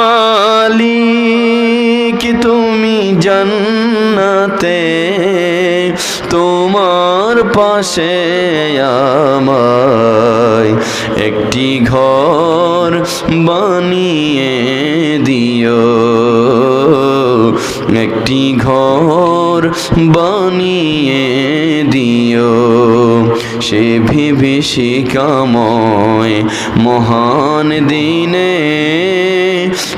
মালিক তুমি জন্নতে তোমার পাশে আমায় একটি ঘর বানিয়ে দিও। একটি ঘর বানিয়ে দিও। সে বিভীষিকাময় মহান দিনে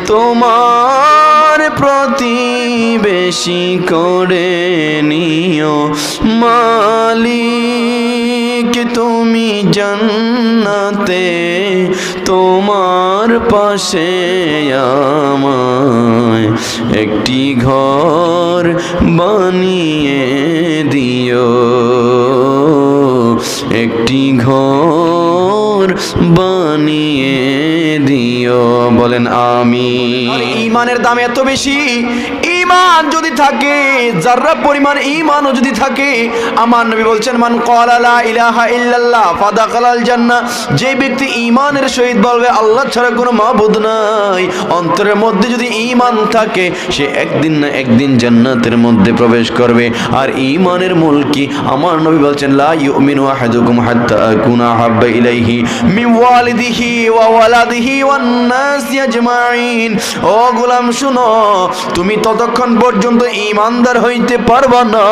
তোমার প্রতিবেশী করে নিও। মালিক, তুমি জান্নাতে তোমার পাশে আমায় একটি ঘর বানিয়ে দিও। একটি ঘর বানিয়ে দিও। বলেন আমি ইমানের দাম এত বেশি? ইমান যদি থাকে, যার্রা পরিমাণ ইমানও যদি থাকে, আমার নবী বলছেন, মান কলালা ইলাহা ইল্লাল্লাহ ফাদাকালাল জান্নাহ যে ব্যক্তি ইমানের সহিত বলবে, আল্লাহ ছাড়া কোনো মাবুদ নাই অন্তরের মধ্যে যদি ইমান থাকে, সে একদিন না একদিন জান্নাতের মধ্যে প্রবেশ করবে। আর ইমানের মূল কি? আমার নবী বলছেন, লা ইউমিনু আহাদুকুম হাত্তা আকুনা হাব্বা ইলাইহি মিন ওয়ালিদিহি ওয়া ওয়ালাদিহি ওয়ান নাসি আজমাইন ও গোলাম, শুনো, তুমি ততক্ষণ পর্যন্ত ইমানদার হইতে পারবা না,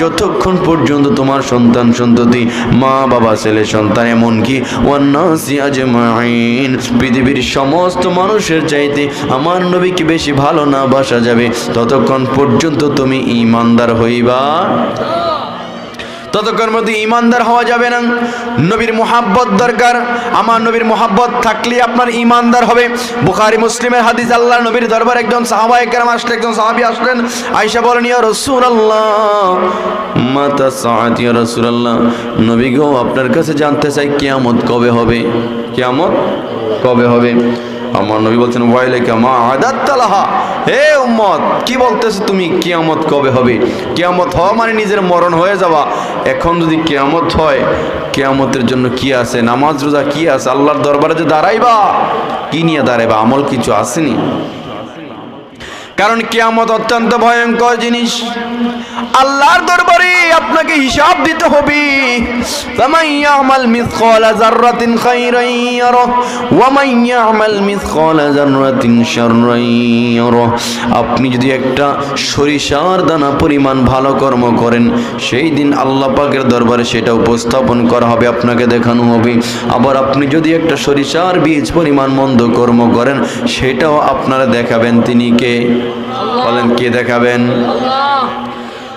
যতক্ষণ পর্যন্ত তোমার সন্তান সন্ততি, মা, বাবা, ছেলে, সন্তান, এমনকি পৃথিবীর সমস্ত মানুষের চাইতে আমার নবীকে বেশি ভালো না বাসা যাবে, ততক্ষণ পর্যন্ত তুমি ইমানদার হইবা। ততক্ষণ মধ্যে ইমানদার হওয়া যাবে না। নবীর মোহাব্বত দরকার। আমার নবীর মোহাব্বত থাকলে আপনার ইমানদার হবে। বুখারি, মুসলিমের হাদিস আল্লাহ নবীর দরবার একজন সাহাবায়ে কেরাম আসলে, একজন সাহাবী আসলেন, আয়েশা বলেন, ইয়া রাসূলুল্লাহ, মাতা সাআত, ইয়া রাসূলুল্লাহ, নবী গো, আপনার কাছে জানতে চাই, কেয়ামত কবে হবে? কেয়ামত কবে হবে? আমার নবী বলছেন হে উম্মত, কি বলতেছো তুমি? কিয়ামত কবে হবে? কিয়ামত হওয়া মানে নিজের মরণ হয়ে যাওয়া। এখন যদি কিয়ামত হয়, কিয়ামতের জন্য কি আছে? নামাজ রোজা কি আছে? আল্লাহর দরবারে যে দাঁড়াইবা, কি নিয়ে দাঁড়াইবা? আমল কিছু আসেনি। কারণ কিয়ামত অত্যন্ত ভয়ঙ্কর জিনিস। আল্লাহর দরবারে আপনাকে হিসাব দিতে হবে। আপনি যদি একটা সরিষার দানা পরিমাণ ভালো কর্ম করেন, সেই দিন আল্লাহ পাকের দরবারে সেটা উপস্থাপন করা হবে, আপনাকে দেখানো হবে। আবার আপনি যদি একটা সরিষার বীজ পরিমাণ মন্দ কর্ম করেন, সেটাও আপনারা দেখাবেন। তিনি কে? বলেন, কে দেখাবেন?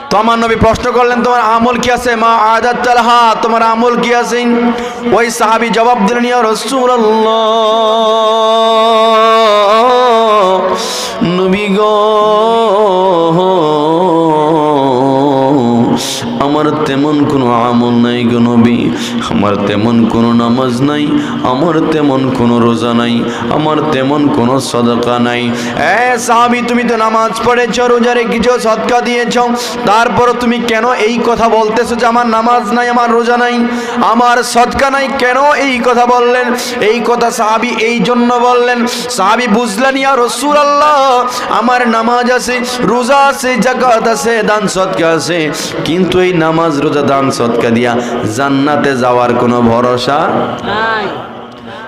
তো আমার নবী প্রশ্ন করলেন, তোমার আমল কি আছে? মা আদাত তালহা তোমার আমল কি আছে? ওই সাহাবি জবাব দিলেন, ইয়া রাসূলুল্লাহ, নবী গো, আমার তেমন কোনো আমল নাই গো নবী। আমার তেমন কোনো নামাজ নাই, আমার তেমন কোনো রোজা নাই, আমার তেমন কোনো সদকা নাই। এ সাহাবী, তুমি তো নামাজ পড়েছ, রোজা রেখেছো, সদকা দিয়েছ তারপর তুমি কেন এই কথা বলতেছো যে আমার নামাজ নাই, আমার রোজা নাই? আমার সদকা নাই, কেন এই কথা বললেন? এই কথা সাহাবি এই জন্য বললেন, সাহাবি বুঝলেন, ইয়া রাসূলুল্লাহ, আমার নামাজ আছে, রোজা আছে জাকাত আছে, দান সদকা আছে, কিন্তু এই নামাজ, রোজা, দান সৎকা দিয়া জান্নাতে যাওয়ার কোনো ভরসা?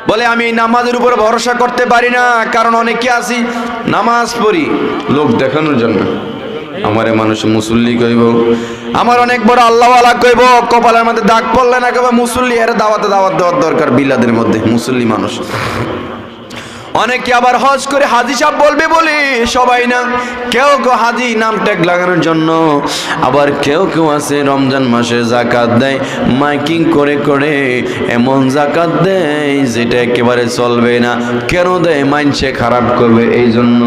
বলে আমি এই নামাজের উপর ভরসা করতে পারি না কারণ অনেকে আছি নামাজ পড়ি লোক দেখানোর জন্য। আমারে মানুষ মুসল্লি কইব। আমার অনেক বড় আল্লাহ আল্লাহওয়ালা কইব কপালের মধ্যে দাগ পড়লে না কেবল মুসল্লি এর দাওয়াতে দাওয়াত দেওয়ার দরকার বিলাদের মধ্যে মুসল্লি মানুষ। অনেকে আবার হজ করে হাজি সাহেব বলবে বলে, সবাই না। কেউ কেউ হাজি নাম ট্যাগ লাগানোর জন্য। আবার কেউ কেউ আছে, রমজান মাসে জাকাত দেয়, মাইকিং করে করে এমন জাকাত দেয়, যেটা একেবারে চলবে না। কেন দেয়? মাইনসে খারাপ করবে এই জন্য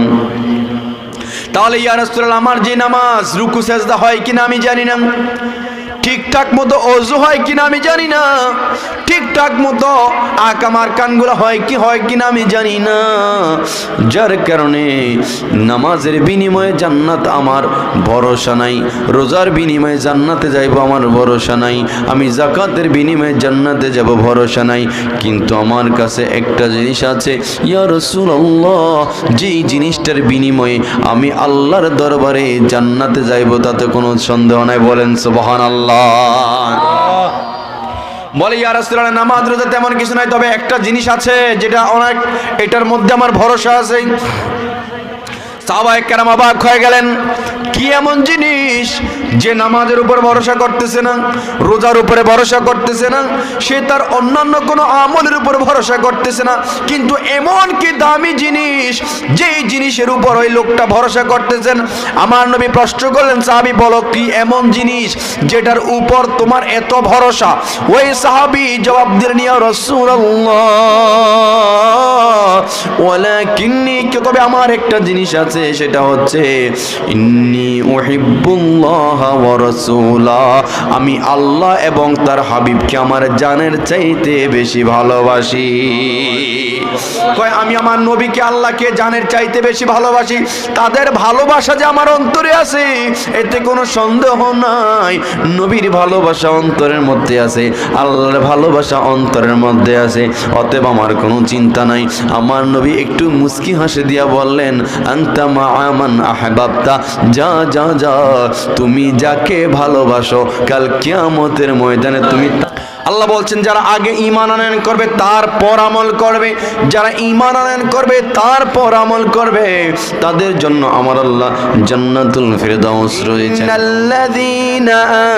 তাহলে ইয়া রাসূলুল্লাহ, আমার যে নামাজ, রুকু, সেজদা হয় কিনা আমি জানি না। ঠিকঠাক মতো অজু হয় কিনা আমি জানি না। ঠিকঠাক মতো আকামার কানগুলো হয় কি হয় কিনা আমি জানি না। যার কারণে নামাজের বিনিময়ে জান্নাত আমার ভরসা নাই। রোজার বিনিময়ে জান্নাতে যাইব আমার ভরসা নাই। আমি জাকাতের বিনিময়ে জান্নাতে যাব ভরসা নাই। কিন্তু আমার কাছে একটা জিনিস আছে, ইয়া রাসূলুল্লাহ, যেই জিনিসটার বিনিময়ে আমি আল্লাহর দরবারে জান্নাতে যাইব তাতে কোনো সন্দেহ নাই। বলেন সুবহানাল্লাহ। বলে, ইয়া রাসূলুল্লাহ, নামাজ, রোজা তেমন কিছু নাই, তবে একটা জিনিস আছে যেটা অনেক, এটার মধ্যে আমার ভরসা আছে। সাহাবায়ে কেরাম অবাক হয়ে গেলেন, কি এমন জিনিস যে নামাজের উপর ভরসা করতেছে না, রোজার উপরে ভরসা করতেছে না, সে তার অন্যান্য কোনো আমলের উপর ভরসা করতেছে না, কিন্তু এমন কি দামি জিনিস যেই জিনিসের উপর ওই লোকটা ভরসা করতেছেন? আমার নবী প্রশ্ন করলেন, সাহাবি, বলো কি এমন জিনিস যেটার উপর তোমার এত ভরসা? ওই সাহাবি জবাব দিলেন, ইয়া রাসূলুল্লাহ, ওয়ালাকিন্নি, তবে আমার একটা জিনিস আছে সেটা হচ্ছে, ইন্নি উহিব্বুল্লাহ ওয়া আমি আল্লাহ এবং তার হাবিবকে আমার জানের চাইতে বেশি ভালোবাসি। কয়, আমি আমার নবীকে আল্লাহকে জানের চাইতে বেশি ভালোবাসি? তাদের ভালোবাসা যে আমার অন্তরে আছে, এতে কোনো সন্দেহ নাই। নবীর ভালোবাসা অন্তরের মধ্যে আছে, আল্লাহর ভালোবাসা অন্তরের মধ্যে আছে। অতএব আমার কোনো চিন্তা নাই। আমার নবী একটু মুস্কি হাসি দিয়া বললেন, আন্তা যা যা যা তুমি যাকে ভালোবাসো কাল কিয়ামতের ময়দানে তুমি আল্লাহ বলছেন যারা আগে ইমান আনয়ন করবে তারপর আমল করবে। যারা ইমান আনয়ন করবে তারপর আমল করবে। তাদের জন্য আমার আল্লাহ জান্নাতুল ফিরদাউস রয়েছে। আল্লাযীনা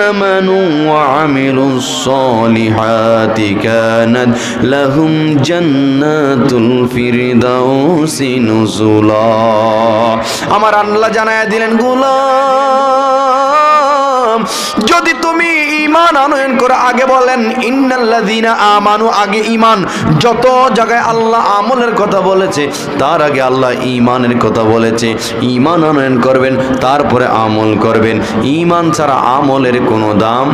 আমানু ওয়া আমিলুস সলিহাতি কানাত লাহুম জান্নাতুল ফিরদাউসি নুজুলা। আমার আল্লাহ জানায়া দিলেন গোলাম যদি তুমি ইমান আনয়ন করে আগে বলেন, ইন্নাল্লাযীনা আমানু আগে ইমান যত জায়গায় আল্লাহ আমলের কথা বলেছে, তার আগে আল্লাহ ইমানের কথা বলেছে। ইমান আনয়ন করবেন, তারপরে আমল করবেন। ইমান ছাড়া আমলের কোনো দাম?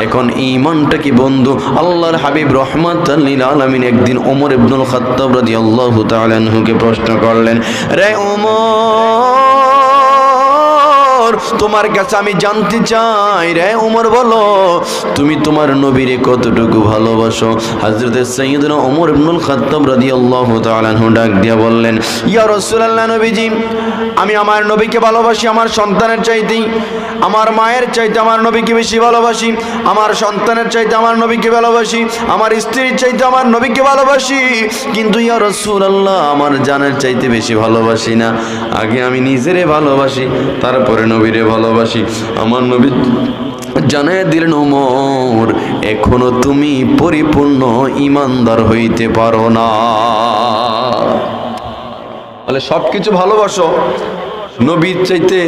এখন ইমানটা কি বন্ধু? আল্লাহর হাবিব রহমত আলামিন একদিন ওমর ইবনুল খাত্তাব রাদিয়াল্লাহু তাআলা আনহুকে প্রশ্ন করলেন, রে ওমর তোমার কাছে আমি জানতে চাই রে উমর, বলো। তুমি তোমার নবীরে কতটুকু ভালোবাসো? হযরত সাইয়্যিদনা ওমর ইবনুল খাত্তাব রাদিয়াল্লাহু তাআলা ডাক দিয়া বললেন, ইয়া রাসূলুল্লাহ নবীজি, আমি আমার নবীকে ভালোবাসি, আমার সন্তানের চাইতেই আমার মায়ের চাইতে আমার নবীকে বেশি ভালোবাসি। আমার সন্তানের চাইতে আমার নবীকে ভালোবাসি। আমার স্ত্রীর চাইতে আমার নবীকে ভালোবাসি। কিন্তু ইয়া রাসূলুল্লাহ, আমার জানের চাইতে বেশি ভালোবাসি না। আগে আমি নিজেরে ভালোবাসি, তারপরে নবীরে ভালোবাসি। আমার নবী জানায় দিলেন, ওমর, এখনও তুমি পরিপূর্ণ ইমানদার হইতে পারো না। বলে সব কিছু ভালোবাসো। নবীর চাইতে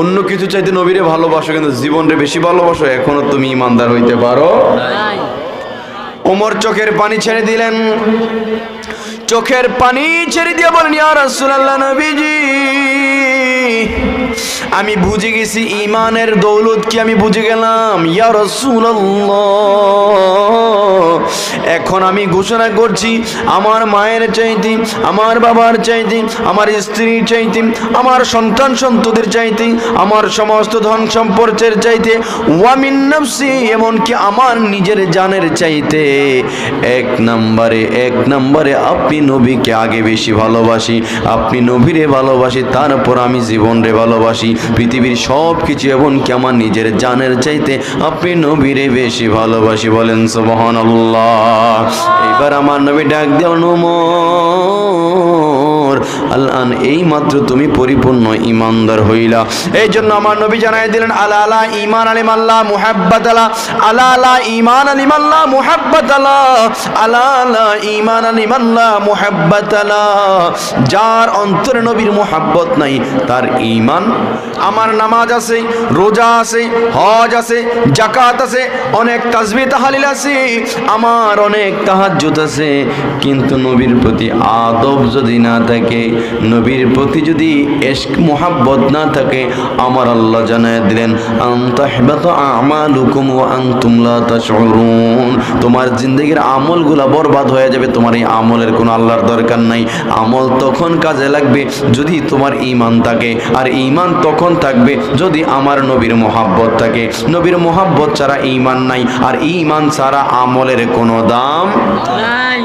অন্য কিছু চাইতে নবীরে ভালোবাসো, কিন্তু জীবনরে বেশি ভালোবাসো, এখনও তুমি ইমানদার হইতে পারো ওমর চোখের পানি ছেড়ে দিলেন। চোখের পানি ছেড়ে দিয়ে বলেন, ইয়া রাসূলুল্লাহ নবীজি আমি বুঝে গেছি ইমানের দৌলত কি আমি বুঝে গেলাম? ইয়া রাসূলুল্লাহ। এখন আমি ঘোষণা করছি, আমার মায়ের চাইতে, আমার বাবার চাইতে, আমার স্ত্রীর চাইতে, আমার সন্তান সন্ততির চাইতে, আমার সমস্ত ধন সম্পর্কের চাইতে, ওয়ামিন নফসি, এমনকি আমার নিজের জানের চাইতে। এক নম্বরে এক নম্বরে, আপনি নবীকে আগে বেশি ভালোবাসি, আপনি নবীরে ভালোবাসি, তারপর আমি জীবনরে ভালোবাসি, পৃথিবীর সব কিছু এমনকি আমার নিজের জানের চাইতে, আপনি নবীরে বেশি ভালোবাসি বলেন সুবহান এবার আমার নবী ডাক দেও নমর আল্লাহ এই মাত্র তুমি পরিপূর্ণ ইমানদার হইলা। এই জন্য আমার নবী জানাই দিলেন, আলা আলা ইমান আলিম আল্লাহ মুহাব্বাত আলা আলা আলা ইমান আলিম আল্লাহ মুহাব্বাত আলা আলা আলা ইমান আলিম আল্লাহ মুহাব্বাত আলা। যার অন্তরে নবীর মুহাব্বত নাই, তার ইমান আমার নামাজ আছে, রোজা আছে, হজ আছে জাকাত আছে, অনেক তাজবি তাহালিল আছে, আমার অনেক তাহাজ্জুদ আছে। কিন্তু নবীর প্রতি আদব যদি না থাকে নবীর প্রতি যদি এশক মোহাব্বত না থাকে, আমার আল্লাহ জানায় দিলেন আন্তাহবাত তোমার জিন্দেগির আমলগুলা বরবাদ হয়ে যাবে, তোমার এই আমলের কোনো আল্লাহর দরকার নাই। আমল তখন কাজে লাগবে যদি তোমার ঈমান থাকে, আর ঈমান তখন থাকবে যদি আমার নবীর মোহাব্বত থাকে। নবীর মোহাব্বত ছাড়া ঈমান নাই, আর ঈমান ছাড়া আমলের কোনো দাম নাই।